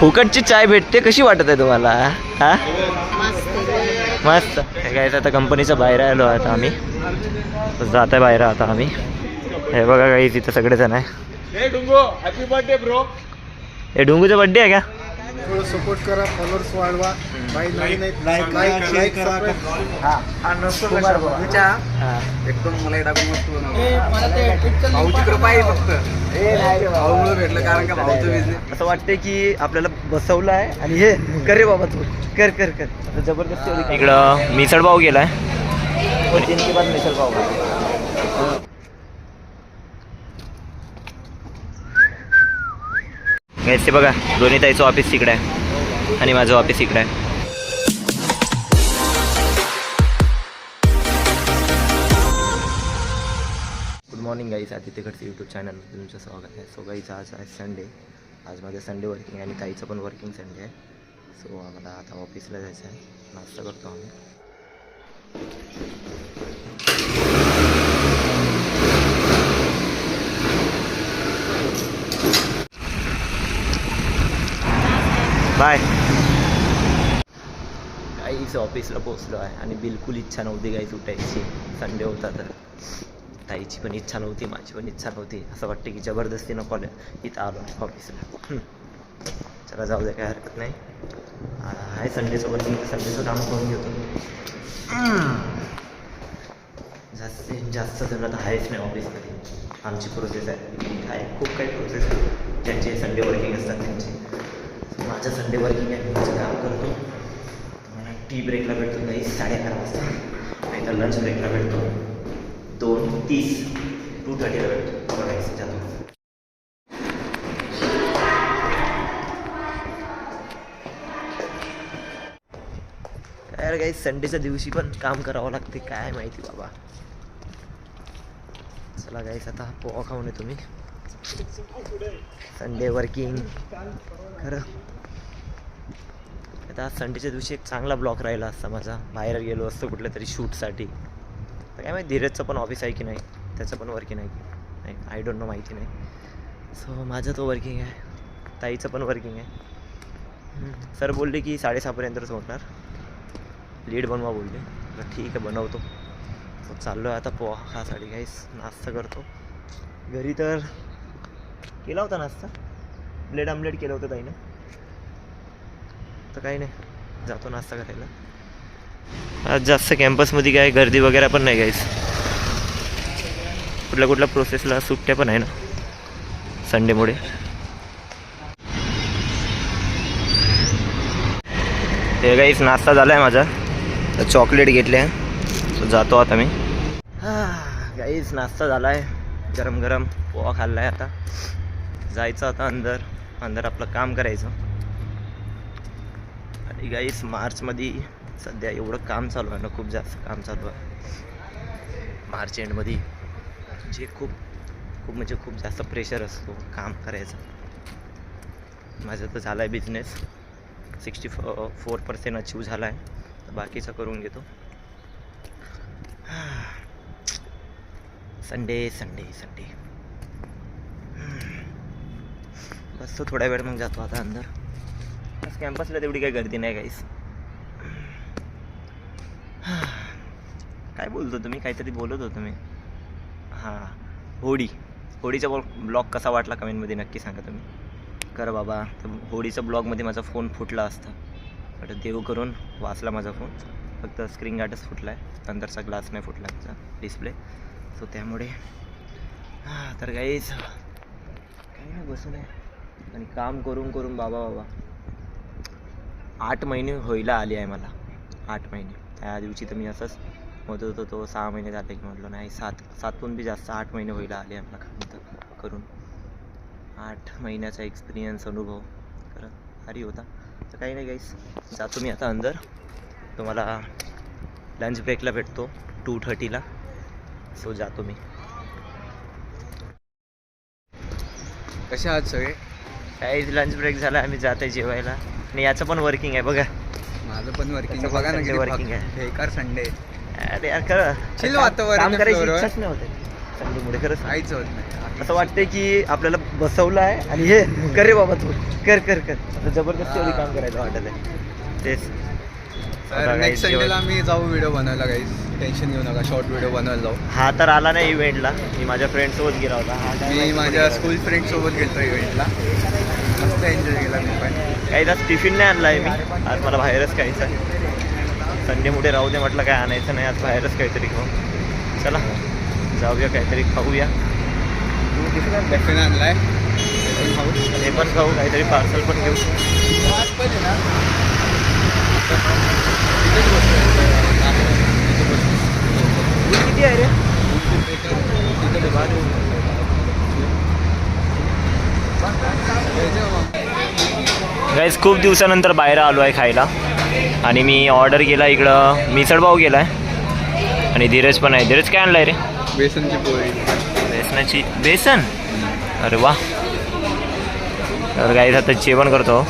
फुकटची चाय भेटते कशी वाटत आहे तुम्हाला? हा? मस्त. मस्त. हे काय आता कंपनीच्या बाहेर आलो आता आम्ही. जात आहे बाहेर आता आम्ही. हे बघा काही तिथं सगळेजण आहे. हे डुंगो हॅपी बर्थडे ब्रो हे डुंगूचा बड्डे आहे का? थोडं सपोर्ट करा फॉलोअर्स वाढवा. काही नवीन आहेत लाईक लाईक करा हा. नसतो हा. एकदम मला टाकून मस्त भाऊची कृपा आहे फक्त. भाऊमुळे भेटलं कारण का भाऊचं बिझनेस असं वाटते की आपल्याला बसवलं आहे आणि हे कर रे बाबा तू. कर कर कर. आता जबरदस्ती इकडं मिसळ पाव गेलाय. मिसळ पाव ते बघा दोन्ही ताईचं ऑफिस तिकडे आहे. आणि माझं ऑफिस इकडे आहे. गुड मॉर्निंग गाईज आधी तिकडचं यूट्यूब चॅनल तुमचं स्वागत आहे. सो गाईचं आज आहे संडे आज माझं संडे वर्किंग आहे आणि ताईचं पण वर्किंग संडे आहे. सो आम्हाला आता ऑफिसला जायचं आहे. नाश्ता करतो आम्ही. बाय काहीच ऑफिसला पोचलो आहे आणि बिलकुल इच्छा नव्हती काही सुटायची संडे होता तर. ताईची पण इच्छा नव्हती माझी पण इच्छा नव्हती. असं वाटतं की जबरदस्तीनं कॉलेज इथं आलो ऑफिसला चला जाऊ दे काय हरकत नाही. आहे संडेसोबत वर्किंग संडेचं काम करून घेतो. जास्तीत जास्त जण आता आहेच नाही ऑफिसमध्ये आमची प्रोसेस आहे. आहे. खूप काही प्रोसेस आहे. ज्यांचे संडे वर्किंग असतात त्यांचे. माझं संडे वर्किंग आहे मी माझं काम करतो. तुम्हाला टी ब्रेकला भेटतो काही साडे अकरा वाजता नाही तर लंच ब्रेकला भेटतो. दोन तीस टू थर्टीला भेटतो. बघायचं जातो. काय काही संडेच्या दिवशी पण काम करावं लागते. काय माहिती बाबा. चला गाईस आता पोहा खाऊन तुम्ही संडे वर्किंग खरं. आता आज संडेच्या दिवशी एक चांगला ब्लॉक राहिला असता माझा. बाहेर गेलो असतो कुठल्या तरी शूटसाठी. तर काय माहिती धीरजचं पण ऑफिस आहे की नाही? त्याचं पण वर्किंग आहे की नाही? आय डोंट नो माहिती नाही. सो माझं तो वर्किंग आहे. ताईचं पण वर्किंग आहे. सर बोलले की साडेसहापर्यंतच होणार लीड बनवा बोलले. तर ठीक आहे बनवतो. सो चाललो आहे आता पोहा खासाठी काहीच नाश्ता करतो. घरी तर केला होता नाश्ता. ब्लेड आमलेट केलं होतं ताईनं. तर काही नाही. जातो नाश्ता करायला. आज जास्त कॅम्पसमध्ये काय गर्दी वगैरे पण नाही गाईस कुठल्या कुठल्या प्रोसेसला सुट्ट्या पण आहे ना. संडेमुळे ते गाईस नाश्ता झाला आहे माझा. तर चॉकलेट घेतले. आहे जातो आता मी. गाईस नाश्ता झाला आहे गरम गरम पोहा खाल्ला आहे आता. जायचं आता अंदर. अंदर आपलं काम करायचं. गाईस मार्चमध्ये सध्या एवढं काम चालू आहे ना खूप जास्त काम चालू आहे. मार्च एंडमध्ये जे खूप खूप म्हणजे खूप जास्त प्रेशर असतो काम करायचं. माझं तर झालं आहे business sixty four four percent achieve झाला आहे तर बाकीचं करून घेतो. संडे संडे संडे बस तो थोड्या वेळ मग जातो आता अंदर. बस कॅम्पसला तेवढी काही गर्दी नाही काहीच काय बोलतो तुम्ही काहीतरी बोलत होतो मी हां होडी होडीचा ब्लॉग ब्लॉग कसा वाटला कमेंटमध्ये नक्की सांगा तुम्ही. कर बाबा. तर होळीचा ब्लॉगमध्ये माझा फोन फुटला असता. बट देव करून वाचला माझा फोन फक्त स्क्रीन गार्डच फुटला आहे अंदरचा ग्लास नाही फुटला त्याचा. डिस्प्ले सो त्यामुळे हां तर काहीच काही नाही बसून आहे. आणि काम करून करून बाबा बाबा. आठ महिने होईला आली आहे मला. आठ महिने. त्या दिवशी तर मी असंच म्हणत होतो तो सहा महिने झाले की म्हटलं नाही सात सातहून बी जास्त आठ महिने होईला आले आहे मला काम करून. आठ महिन्याचा एक्सपिरियन्स अनुभव. खरं भारी होता. तर काही नाही गाईस जातो मी आता अंदर. तुम्हाला लंच ब्रेकला भेटतो टू थर्टीला सो जातो मी. कसे आहात सगळे? काही लंच ब्रेक झाला आम्ही जात आहे जेवायला. आणि याचं पण वर्किंग आहे बघा. माझं पण वर्किंग त्याचं बघा ना फक- आहे. बेकार संडे अरे यार खरं काम- वातावरण आहे करायची. इच्छाच नाही होते संडेमुळे खरंच. काहीच होत नाही. असं वाटते की आपल्याला बसवला आहे आणि हे कर रे बाबा तू. कर कर कर. आता जबरदस्ती एवढी काम करायचं वाटत आहे तेच नेक्स्ट जेवण- संडेला आम्ही जाऊ व्हिडिओ बनवायला गाईज टेन्शन घेऊ नका शॉर्ट व्हिडिओ बनवायला जाऊ. हा तर आला नाही इव्हेंटला मी माझ्या फ्रेंड सोबत गेला होता. मी माझ्या स्कूल फ्रेंड सोबत गेलो इव्हेंटला मस्त एन्जॉय केला मी पण. काही आज टिफिन नाही आणला आहे मी. आज मला बाहेरच खायचं आहे. संडे मोठे राहू दे म्हटलं काय आणायचं नाही आज बाहेरच काहीतरी खाऊ. चला जाऊया काहीतरी खाऊया. तुम्ही टिफिन. हे पण खाऊ काहीतरी पार्सल पण घेऊ. किती आहे रे तिथे ते बाहेर येऊन. यायचं का मग? गाईज खूप दिवसानंतर बाहेर आलो आहे खायला. आणि मी ऑर्डर केला इकडं. मिसळपाव केला आहे आणि धीरज पण आहे. धीरज काय आणलं आहे रे? बेसनची पोळी. बेसनाची बेसन? अरे वा. तर गाईज आता जेवण करतो.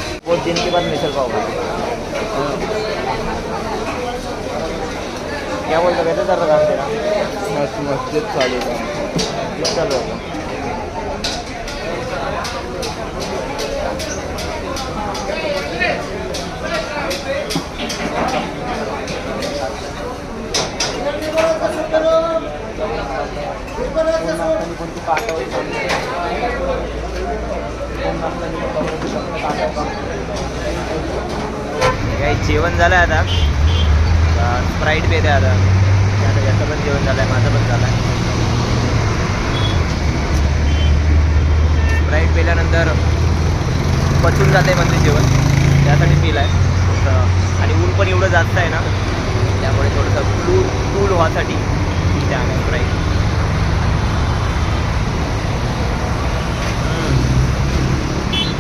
तीन के बाद मिसळपाव क्या बोलतो चालू काम तेरा मस्त मस्त. चालू का काही जेवण झालं आहे आता स्प्राईट पेते आता. आता याचं पण जेवण झालं आहे माझं पण झालं आहे स्प्राईट पेल्यानंतर पचून जाते म्हणजे जेवण. त्यासाठी पिलं आहे आणि ऊन पण एवढं जास्त आहे ना त्यामुळे थोडंसं कूल कूल व्हासाठी त्या स्प्राईट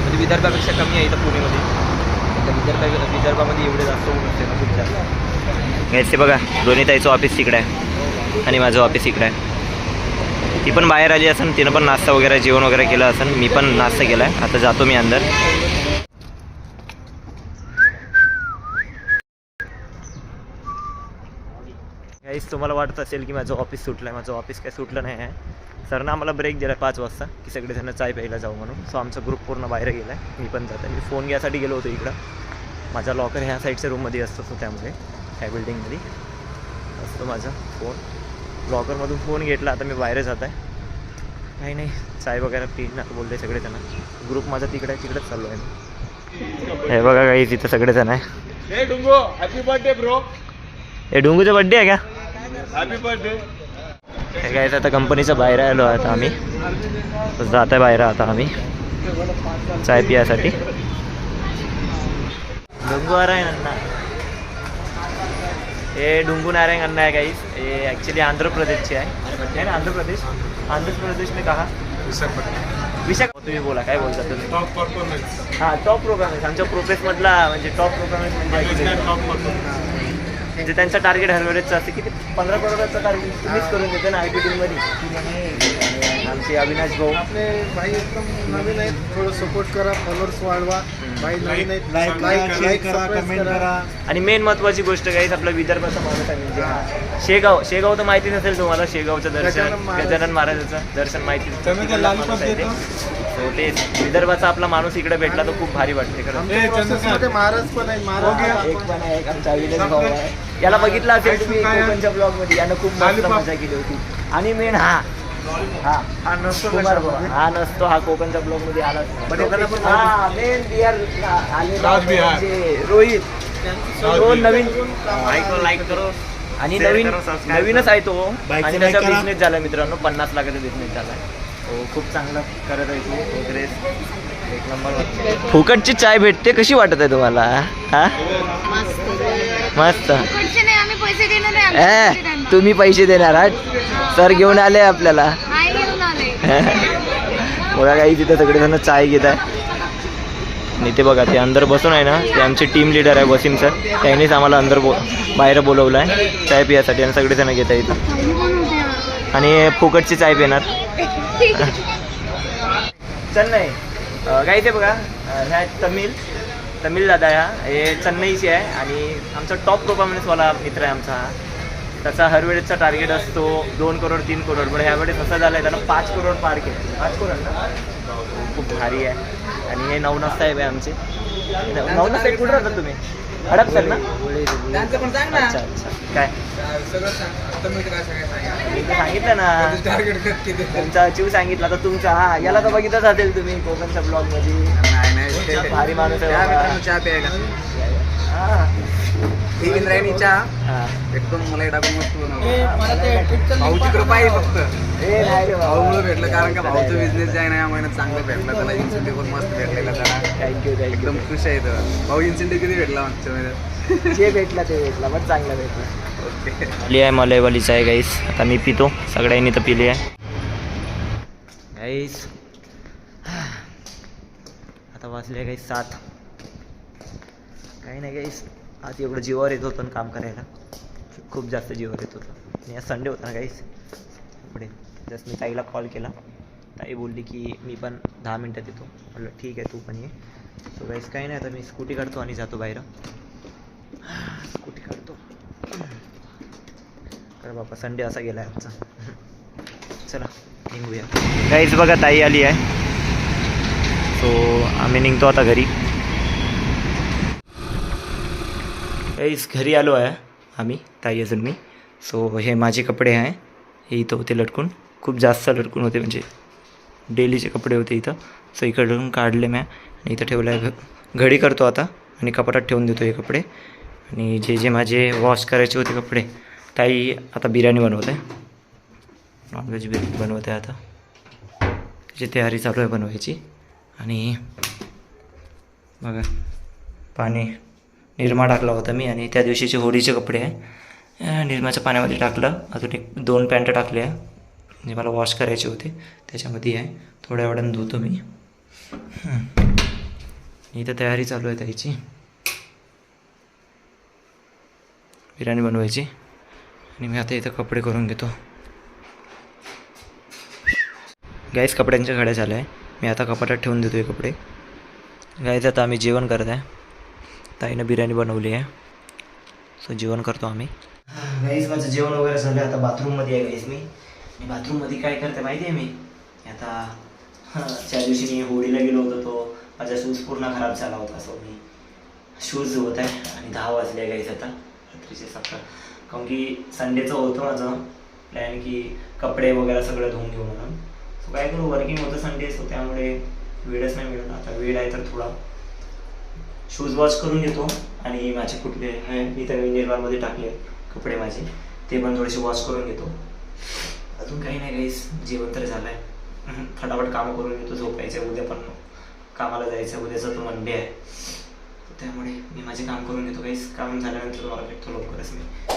म्हणजे विदर्भापेक्षा कमी आहे इथं पुणेमध्ये. तर विदर्भा विदर्भामध्ये एवढे जास्त ऊन असते ना खूप जास्त. घ्यायचे बघा दोन्ही ताईचं ऑफिस तिकडे आहे आणि माझं ऑफिस इकडे आहे. ती पण बाहेर आली असेल तिनं पण नाश्ता वगैरे जेवण वगैरे केलं असेल मी पण नाश्ता केला आहे आता जातो मी अंदर. काहीच तुम्हाला वाटत असेल की माझं ऑफिस सुटलं आहे माझं ऑफिस काय सुटलं नाही आहे. सरनं आम्हाला ब्रेक दिला पाच वाजता की सगळेजण चाय प्यायला जाऊ म्हणून. सो आमचा ग्रुप पूर्ण बाहेर गेला आहे मी पण जात आहे मी फोन घ्यायसाठी गेलो होतो इकडं. माझा लॉकर ह्या साईडच्या रूममध्ये असतो सो त्यामुळे ह्या बिल्डिंगमध्ये असतो माझा फोन लॉकरमधून फोन घेतला आता मी बाहेर जात आहे काही नाही चाय वगैरे पिणार बोलले सगळेजण. ग्रुप माझा तिकडे आहे तिकडेच चाललो आहे. मी हे बघा काही तिथं सगळेजण आहे. डुंगो हॅपी बर्थडे ब्रो हे डोंगूचा बड्डे आहे का? हॅपी बर्थडे हे काय आता कंपनीच्या बाहेर आलो आता आम्ही. जात आहे बाहेर आता आम्ही. चाय पियासाठी. डुंगू नारायण अण्णा हे डुंगू नारायण अण्णा आहे काहीच हे ॲक्च्युली आंध्र प्रदेशचे आहे. ना आंध्र प्रदेश? आंध्र प्रदेश में कहा? विशाख. तुम्ही बोला काय बोलता तुम्ही? टॉप परफॉर्मन्स हां टॉप प्रोग्राम आहे आमच्या प्रोफेसमधला म्हणजे टॉप प्रोग्राम म्हणजे टॉप परफॉर्मन्स म्हणजे त्यांचा टार्गेट हरवेळेचं असते किती? पंधरा करोडाचं टार्गेट तुम्हीच करून देते ना आय पी टीममध्ये आमचे अविनाश भाऊ. आपले भाई एकदम नवीन आहेत. थोडं सपोर्ट करा फॉलोअर्स वाढवा. भाई नवीन आहेत. Like करा, share करा, comment करा. आणि मेन महत्वाची गोष्ट काही आपला विदर्भाचा माणूस आहे. म्हणजे हा. शेगाव शेगाव तर माहिती नसेल तुम्हाला शेगावचं दर्शन गजानन महाराज. गजानन महाराजाचं दर्शन माहिती ते. So तेच. विदर्भाचा आपला माणूस इकडे भेटला तर खूप भारी वाटते खरं. महाराज पण आहे महाराज एक पण आहे एक आमचा अविनाश भाऊ आहे. याला बघितलं असेल तुम्ही? कोकणच्या ब्लॉगमध्ये. यानं खूप. मजा केली होती. आणि मेन हा. हा. हा नसतो. कशामध्ये. हा नसतो हा कोकणच्या ब्लॉगमध्ये आला पण एखादा पण हा मेन बिहार आले राजबिहार. रोहित. तो नवीन लाईक करो आणि Share नवीन करो, subscribe नवीनच आहे तो Bike आणि चं त्याचा like करा. बिझनेस झाला मित्रांनो पन्नास लाखाचा बिझनेस झाला. हो खूप चांगला करत आहे तू प्रोग्रेस एक नंबर फुकटची चाय भेटते कशी वाटत आहे तुम्हाला? हा? मस्त. मस्त. फुकटचे नाही आम्ही पैसे देणार नाही आम्ही पैसे ए देणार. तुम्ही पैसे देणार आहात? सर घेऊन आले आपल्याला. बघा काही तिथे सगळेजण चाय घेत आहे आणि ते बघा ते अंदर बसून आहे ना ते आमचे टीम लिडर आहे वसीम सर. त्यांनीच आम्हाला अंदर बो बाहेर बोलवलं आहे चाय पियासाठी आणि सगळेजण घेत इथं. आणि फुकटची चाय पिणार. चेन्नई. काही ते बघा ह्या तमिळ तमिळ दादा ह्या हे चेन्नईचे आहे आणि आमचा टॉप परफॉर्मन्सवाला मित्र आहे आमचा हा. त्याचा हर वेळेचा टार्गेट असतो दोन करोड तीन करोड. पण ह्यावेळेस असं झालं आहे त्यानं पाच करोड पार केले. पाच करोड ना? खूप भारी आहे. आणि हे नवनाथ साहेब आहे आमचे. नवनाथ साहेब कुठे राहतात तुम्ही? पण सांग ना. अच्छा अच्छा. काय? सांगितलं ना. तुमचा अचीव सांगितला तर तुमचा. हा याला तर बघितच असेल तुम्ही कोकणच्या ब्लॉगमध्ये. नाही नाही ते- भारी माणूस आहे हा. इंद्रायणी चहा हा. एकदम मला टाकून मस्त भाऊची कृपा आहे फक्त. ए, नाही रे बाबा. भाऊमुळे भेटलं कारण का भाऊचं बिझनेस जे आहे ना या महिन्यात चांगलं भेटलं त्याला इन्सेंटिव्ह पण मस्त भेटलेला त्याला. थँक्यू एकदम खुश आहे तो. भाऊ इन्सेंटिव्ह किती भेटला मागच्या महिन्यात? जे भेटला ते भेटला पण चांगला भेटला. ओके. आली आहे मलयवालीच आहे गाईस आता मी पितो. सगळ्यांनी तर पिली आहे. गाईस आता वाजले गाईस सात. काही नाही गाईस आज एवढं जीवावर येत होतं काम करायला. खूप जास्त जीवावर येत होतं. आणि आज संडे होता ना गाईस पुढे जस्ट मी ताईला कॉल केला. ताई बोलली की मी पण दहा मिनटात येतो. म्हटलं ठीक आहे तू पण ये. सो गाईस काही नाही आता मी स्कूटी काढतो आणि जातो बाहेर. स्कूटी काढतो. तर बाबा संडे असा गेला आहे आमचा. चला निघूया. काहीच बघा ताई आली आहे. सो आम्ही निघतो आता घरी. काहीच घरी आलो आहे आम्ही ताई अजून मी. सो हे माझे कपडे आहे. हे इथं होते लटकून. खूप जास्त लटकून होते म्हणजे डेलीचे कपडे होते इथं. सो इकडून काढले मी. आणि इथं ठेवलं आहे. घ घडी करतो आता. आणि कपाटात ठेवून देतो हे कपडे. आणि जे जे माझे वॉश करायचे होते कपडे ताई आता बिर्याणी बनवत. आहे नॉनव्हेज बिर्याणी बनवत आहे आता. त्याची तयारी चालू आहे बनवायची. आणि बघा पाणी निरमा टाकला होता मी आणि त्या दिवशीचे होळीचे कपडे आहे निरमाच्या पाण्यामध्ये टाकलं. अजून एक दोन पॅन्ट टाकले जे म्हणजे मला वॉश करायचे होते त्याच्यामध्ये आहे. थोड्या वेळानं धुतो मी. इथं तयारी चालू आहे त्याची बिर्याणी बनवायची. आणि मी आता इथं कपडे करून घेतो. गाईस कपड्यांच्या घड्या झाल्या आहे. मी आता कपाटात ठेवून देतो हे कपडे. गाईज आता आम्ही जेवण करत आहे. ताईनं बिर्याणी बनवली आहे. सो जेवण करतो आम्ही. गाईज माझं जेवण वगैरे झालं. आता बाथरूममध्ये आहे गाईज मी. आणि बाथरूममध्ये काय करते माहिती आहे मी? आता हां, त्या दिवशी मी होळीला गेलो होतो तो माझा शूज पूर्ण खराब झाला होता. सो मी शूज होत आहे आणि दहा वाजले गाईज आता. रात्रीचे सकाळ काऊन की संडेचं होतं माझं. प्लॅन की कपडे वगैरे सगळं धुवून घेऊ म्हणून. सो काय करू? वर्किंग होतं संडेच सो त्यामुळे वेळच नाही मिळत. आता वेळ आहे तर थोडा. शूज वॉश करून घेतो. आणि माझे कुठले आहे तर मी निर्माणमध्ये टाकले कपडे माझे. ते पण थोडेसे वॉश करून घेतो. अजून काही नाही काहीच जेवण तर झालं आहे फटाफट कामं करून घेतो झोपायचं उद्या पण. कामाला जायचं उद्याचा तो मंडे आहे. त्यामुळे मी माझे काम करून घेतो काहीच काम झाल्यानंतर तुम्हाला भेटतो लवकरच मी.